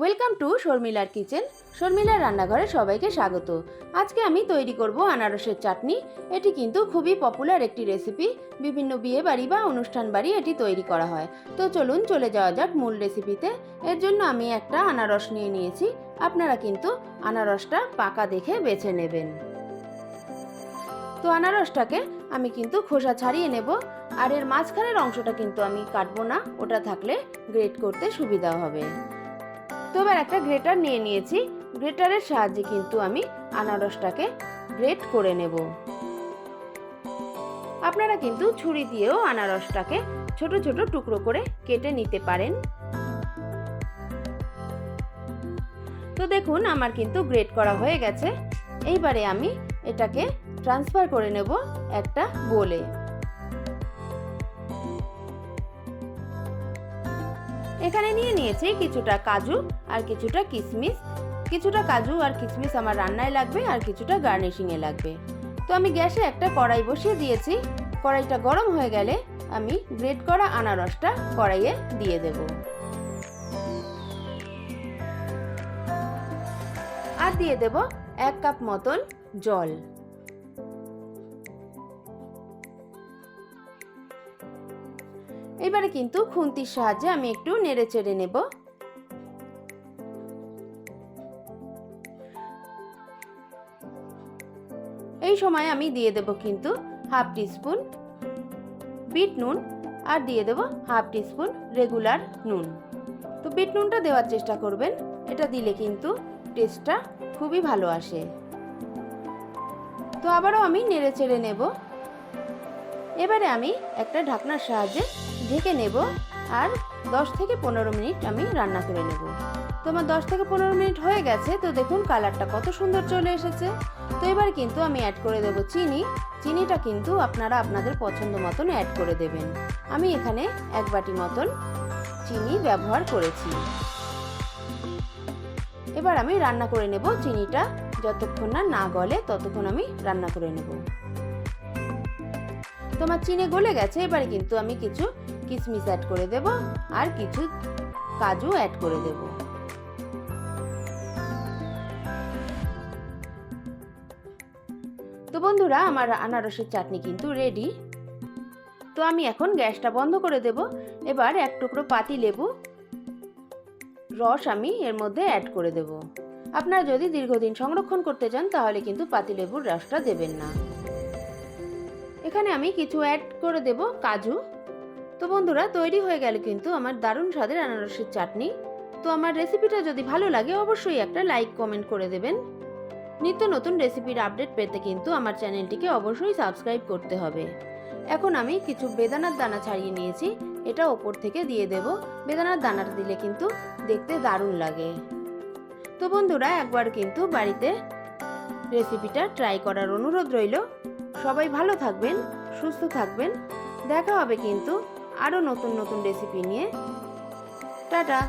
Welcome to শর্মিলার kitchen. শর্মিলার রান্নাঘরে সবাইকে স্বাগত। আজকে আমি তৈরি করব আনারসের চাটনি। এটি কিন্তু খুবই পপুলার একটি রেসিপি। বিভিন্ন বিয়ে বাড়ি বা অনুষ্ঠান বাড়ি এটি তৈরি করা হয়। তো চলুন চলে যাওয়া যাক মূল রেসিপিতে। এর জন্য আমি একটা আনারস নিয়ে নিয়েছি। আপনারা কিন্তু আনারসটা পাকা দেখে বেছে নেবেন। তো আনারসটাকে আমি কিন্তু খোসা ছাড়িয়ে নেব। আর এর মাঝখানের অংশটা কিন্তু আমি কাটবো না। ওটা থাকলে গ্রেট করতে সুবিধা হবে। তো এবার একটা গ্রেটার নিয়ে নিয়েছি। গ্রেটারের সাহায্যে কিন্তু আমি আনারসটাকে গ্রেট করে নেব। আপনারা কিন্তু ছুরি দিয়েও আনারসটাকে ছোট ছোট টুকরো করে কেটে নিতে পারেন। তো দেখুন, আমার কিন্তু গ্রেট করা হয়ে গেছে। এইবারে আমি এটাকে ট্রান্সফার করে নেব একটা বোলে। এখানে নিয়ে নিয়েছি কিছুটা কাজু আর কিছুটা কিশমিশ কিছুটা কাজু আর কিশমিশ আমার রান্নায় লাগবে আর কিছুটা গার্নিশিংয়ে লাগবে। তো আমি গ্যাসে একটা কড়াই বসিয়ে দিয়েছি। কড়াইটা গরম হয়ে গেলে আমি গ্রেট করা আনারসটা কড়াইয়ে দিয়ে দেব। আর দিয়ে দেব এক কাপ মতন জল। এবারে কিন্তু খুন্তির সাহায্যে আমি একটু নেড়ে চেড়ে নেব। এই সময় আমি দিয়ে দেব কিন্তু হাফ টিস্পুন বিট নুন আর দিয়ে দেব হাফ টিস্পুন রেগুলার নুন। তো বিট নুনটা দেওয়ার চেষ্টা করবেন, এটা দিলে কিন্তু টেস্টটা খুবই ভালো আসে। তো আবারও আমি নেড়ে চেড়ে নেব। এবারে আমি একটা ঢাকনার সাহায্যে ঢেকে নেব আর 10 থেকে পনেরো মিনিট আমি রান্না করে নেব। তো আমার দশ থেকে পনেরো মিনিট হয়ে গেছে, তো দেখুন কালারটা কত সুন্দর চলে এসেছে। তো এবার কিন্তু আমি অ্যাড করে দেব চিনি। চিনিটা কিন্তু আপনারা আপনাদের পছন্দ মতন অ্যাড করে দেবেন। আমি এখানে এক বাটি মতন চিনি ব্যবহার করেছি। এবার আমি রান্না করে নেব চিনিটা, যতক্ষণ না না গলে ততক্ষণ আমি রান্না করে নেব। তোমার চিনি গলে গেছে, এবারে কিন্তু আমি কিছু কিশমিশ অ্যাড করে দেব আর কিছু কাজু অ্যাড করে দেব। তো বন্ধুরা, আমার আনারসের চাটনি কিন্তু রেডি তো আমি এখন গ্যাসটা বন্ধ করে দেব। এবার এক টুকরো পাতি লেবু রস আমি এর মধ্যে অ্যাড করে দেব। আপনারা যদি দীর্ঘদিন সংরক্ষণ করতে চান, তাহলে কিন্তু পাতিলেবুর রসটা দেবেন না। এখানে আমি কিছু অ্যাড করে দেব, কাজু। তো বন্ধুরা, তৈরি হয়ে গেল কিন্তু আমার দারুণ স্বাদের আনারসের চাটনি। তো আমার রেসিপিটা যদি ভালো লাগে, অবশ্যই একটা লাইক কমেন্ট করে দেবেন। নিত্য নতুন রেসিপির আপডেট পেতে কিন্তু আমার চ্যানেলটিকে অবশ্যই সাবস্ক্রাইব করতে হবে। এখন আমি কিছু বেদানার দানা ছাড়িয়ে নিয়েছি, এটা ওপর থেকে দিয়ে দেব। বেদানার দানাটা দিলে কিন্তু দেখতে দারুণ লাগে। তো বন্ধুরা, একবার কিন্তু বাড়িতে রেসিপিটা ট্রাই করার অনুরোধ রইল। সবাই ভালো থাকবেন সুস্থ থাকবেন। দেখা হবে কিন্তু আরও নতুন নতুন রেসিপি নিয়ে। টাটা।